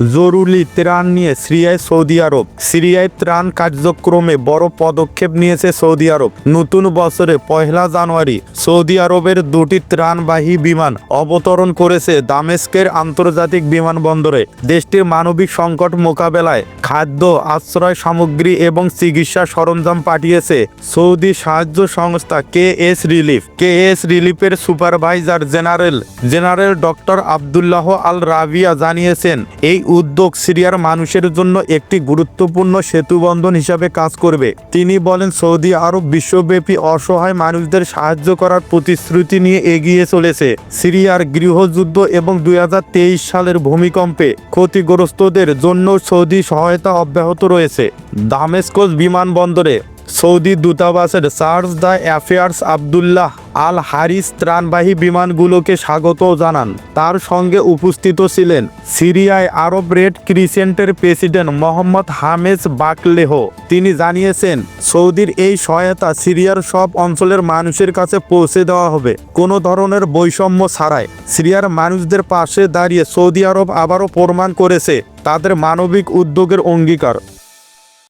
জরুরি ত্রাণ নিয়ে সিরিয়ায় সৌদি আরব। সিরিয়ায় ত্রাণ কার্যক্রমে বড় পদক্ষেপ নিয়েছে সৌদি আরব। নতুন বছরে পয়লা জানুয়ারি সৌদি আরবের দুটি ত্রাণবাহী বিমান অবতরণ করেছে দামেস্কের আন্তর্জাতিক বিমানবন্দরে। দেশটির মানবিক সংকট মোকাবেলায় খাদ্য, আশ্রয় সামগ্রী এবং চিকিৎসা সরঞ্জাম পাঠিয়েছে সৌদি সাহায্য সংস্থা K S relief. K S রিলিফের supervisor general general doctor Abdullah Al Rabia জানিয়েছেন, এই উদ্যোগ সিরিয়ার মানুষের জন্য একটি গুরুত্বপূর্ণ সেতুবন্ধন হিসাবে কাজ করবে। তিনি বলেন, সৌদি আরব বিশ্বব্যাপী অসহায় মানুষদের সাহায্য করার প্রতিশ্রুতি নিয়ে এগিয়ে চলেছে। সিরিয়ার গৃহযুদ্ধ এবং দু হাজার তেইশ সালের ভূমিকম্পে ক্ষতিগ্রস্তদের জন্য সৌদি সহায়তা অব্যাহত রয়েছে। দামেস্কস বিমানবন্দরে সৌদি দূতাবাসের charge d' affaires Abdullah Al Haris ত্রাণবাহী বিমানগুলোকে স্বাগত জানান। তার সঙ্গে উপস্থিত ছিলেন সিরিয়ায় আরব রেড ক্রিসেন্টের প্রেসিডেন্ট মোহাম্মদ হামেজ বাকলেহ। তিনি জানিয়েছেন, সৌদির এই সহায়তা সিরিয়ার সব অঞ্চলের মানুষের কাছে পৌঁছে দেওয়া হবে। কোনো ধরনের বৈষম্য ছাড়াই সিরিয়ার মানুষদের পাশে দাঁড়িয়ে সৌদি আরব আবারও প্রমাণ করেছে তাদের মানবিক উদ্যোগের অঙ্গীকার।